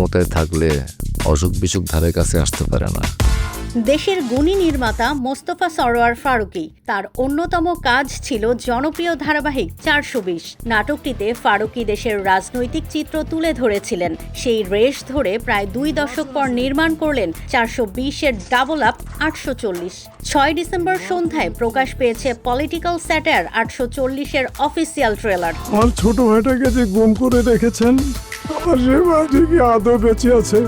ক্ষমতায় থাকলে অসুখ বিসুখ ধারে কাছে আসতে পারে না। দেশের গুণী নির্মাতা মোস্তফা সরোয়ার ফারুকী তার অন্যতম কাজ ছিল জনপ্রিয় ধারাবাহিক চারশো বিশ। নাটকটিতে ফারুকী দেশের রাজনৈতিক চিত্র তুলে ধরেছিলেন। সেই রেশ ধরে প্রায় দুই দশক পর নির্মাণ করলেন চারশো বিশের ডাবল আপ আটশো চল্লিশ। ছয় ডিসেম্বর সন্ধ্যায় প্রকাশ পেয়েছে পলিটিক্যাল স্যাটার আটশো চল্লিশের অফিসিয়াল ট্রেলার। আমার ছোট ভাইটাকে যে গুম করে রেখেছেন আমার সে ভাইটি আদৌ বেঁচে আছে।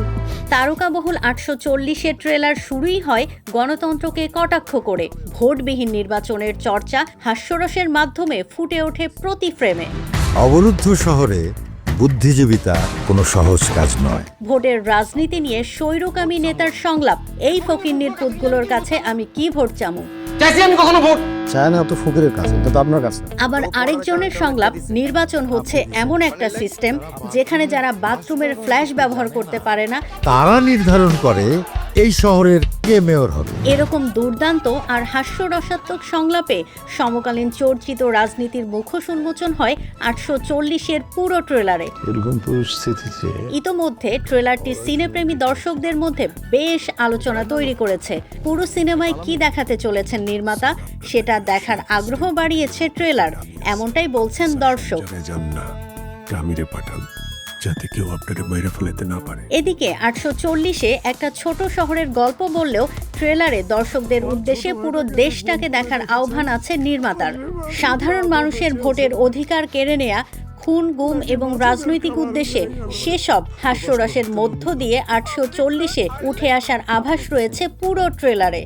তারকাবহুল আটশো চল্লিশের ট্রেলার শুরুই হয় গণতন্ত্রকে কটাক্ষ করে। ভোটবিহীন নির্বাচনের চর্চা হাস্যরসের মাধ্যমে ফুটে ওঠে প্রতি ফ্রেমে। অবরুদ্ধ শহরে বুদ্ধিজীবিতা কোনো সহজ কাজ নয়। ভোটের রাজনীতি নিয়ে স্বৈরকামী নেতার সংলাপ। এই ফকিন্নির পুতগুলোর কাছে আমি কি ভোট চামু? চায় না তো ফকিরের কাছে এটা তো আপনার কাছে আবার আরেকজনের সংলাপ নির্বাচন হচ্ছে এমন একটা সিস্টেম যেখানে যারা বাথরুমের ফ্ল্যাশ ব্যবহার করতে পারে না। তারা নির্ধারণ করে এই শহরের কে মেয়র হবে? এরকম দুর্দান্ত আর হাস্যরসাত্মক সংলাপে সমকালীন চর্চিত রাজনীতির মুখোশ উন্মোচন হয় আটশো চল্লিশের পুরো ট্রেলারে। এরকম পরিস্থিতিতে ইতোমধ্যে ট্রেলারটি সিনেপ্রেমী দর্শকদের মধ্যে বেশ আলোচনা তৈরি করেছে। পুরো সিনেমায় কি দেখাতে চলেছেন নির্মাতা সেটা দেখার আগ্রহ বাড়িয়েছে ট্রেলার এমনটাই বলছেন দর্শক। না পাঠান। যাতে কেউ আপনাকে মেরে ফেলাতে না পারে। এদিকে আটশো চল্লিশে একটা ছোট শহরের গল্প বললেও ট্রেলারে দর্শকদের উদ্দেশ্যে পুরো দেশটাকে দেখার আহ্বান আছে নির্মাতার। সাধারণ মানুষের ভোটের অধিকার কেড়ে নেয়া খুন গুম এবং রাজনৈতিক উদ্দেশ্যে সেসব হাস্যরসের মধ্য দিয়ে আটশো চল্লিশে উঠে আসার আভাস রয়েছে পুরো ট্রেলারে।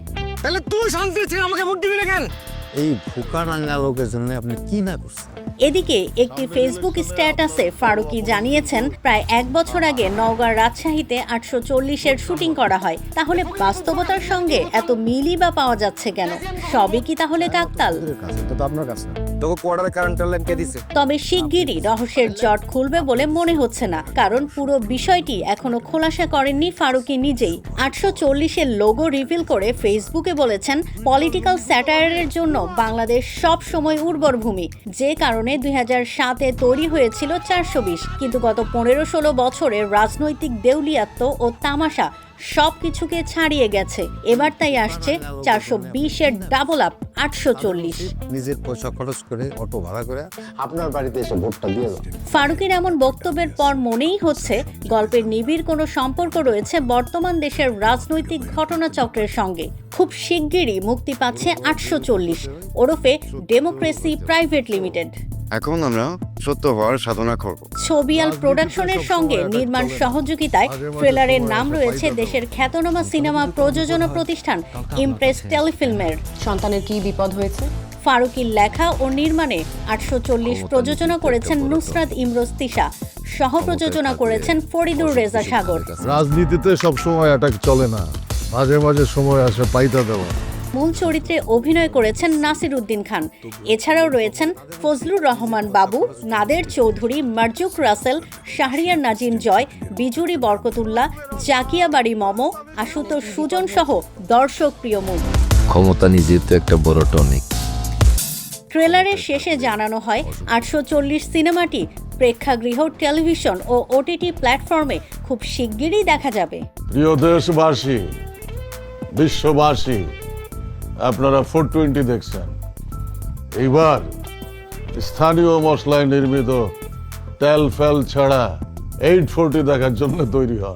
এই ফুকা রাঙ্গা লোকের জন্য আপনি কি না করছেন? এদিকে একটি ফেসবুক স্ট্যাটাসে ফারুকি জানিয়েছেন প্রায় এক বছর আগে নওগাঁর রাজশাহীতে আটশো চল্লিশের শুটিং করা হয়। তাহলে বাস্তবতার সঙ্গে এত মিলই বা পাওয়া যাচ্ছে কেন? সবই কি তাহলে কাকতাল? ফকিরের কাছে এটা তো আপনার কাছে। তোকে কোয়ার্টারে কারেন্টের লাইন কে দিছে? তবে শিগগিরই রহস্যের জট খুলবে বলে মনে হচ্ছে না কারণ পুরো বিষয়টি এখনও খোলাসা করেননি ফারুকি নিজেই। আটশো চল্লিশের লোগো রিভিল করে ফেসবুকে বলেছেন পলিটিক্যাল স্যাটায়ারের জন্য বাংলাদেশ সব সময় উর্বর ভূমি। যে কারণে দুই হাজার সাতে তৈরি হয়েছিল চারশো বিশ। কিন্তু গত পনেরো ষোলো বছরের রাজনৈতিক দেউলিয়াত্ব ও তামাশা সব কিছুকে ছাড়িয়ে গেছে। এবার তাই আসছে চারশো বিশের ডাবল আপ আটশো চল্লিশ। নিজের পয়সা খরচ করে অটো ভাড়া করে আপনার বাড়িতে এসে ভোটটা দিয়ে ফারুকের এমন বক্তব্যের পর মনেই হচ্ছে গল্পের নিবিড় কোনো সম্পর্ক রয়েছে বর্তমান দেশের রাজনৈতিক ঘটনাচক্রের সঙ্গে। খুব শিগগিরই মুক্তি পাচ্ছে আটশো চল্লিশ ওরফে ডেমোক্রেসি প্রাইভেট লিমিটেড এখন আমরা সত্য হওয়ার সাধনা করব। ছবিয়াল প্রোডাকশনের সঙ্গে নির্মাণ সহযোগিতায় ট্রেলারের নাম রয়েছে দেশের খ্যাতনামা সিনেমা প্রযোজনা প্রতিষ্ঠান ইমপ্রেস টেলিফিল্মের সন্তানের কি বিপদ হয়েছে? ফারুকির লেখা ও নির্মাণে আটশো চল্লিশ প্রযোজনা করেছেন নুসরাত ইমরোজ তিশা। সহ প্রযোজনা করেছেন ফরিদুর রেজা সাগর। রাজনীতিতে সব সময় অ্যাটাক চলে না। মাঝে মাঝে সময় আসে পাইতা দেওয়া। মূল চরিত্রে অভিনয় করেছেন নাসির উদ্দিন খান। এছাড়াও রয়েছেন ফজলুর রহমান বাবু নাদের চৌধুরী মার্জুক রাসেল শাহরিয়ার নাজিম জয় বিজুরি বরকতুল্লাহ জাকিয়া বাড়ি মম আশুতোষ সুজন সহ দর্শক প্রিয় মুখ। ক্ষমতা নিজেই তো একটা বড় টনিক। ট্রেলারের শেষে জানানো হয় আটশো চল্লিশ সিনেমাটি প্রেক্ষাগৃহ টেলিভিশন ও ওটিটি প্ল্যাটফর্মে খুব শিগগিরই দেখা যাবে। প্রিয় দেশবাসী বিশ্ববাসী আপনারা ফোর টোয়েন্টি দেখছেন। এইবার স্থানীয় মশলায় নির্মিত তেল ফেল ছাড়া এইট ফোরটি দেখার জন্য তৈরি হন।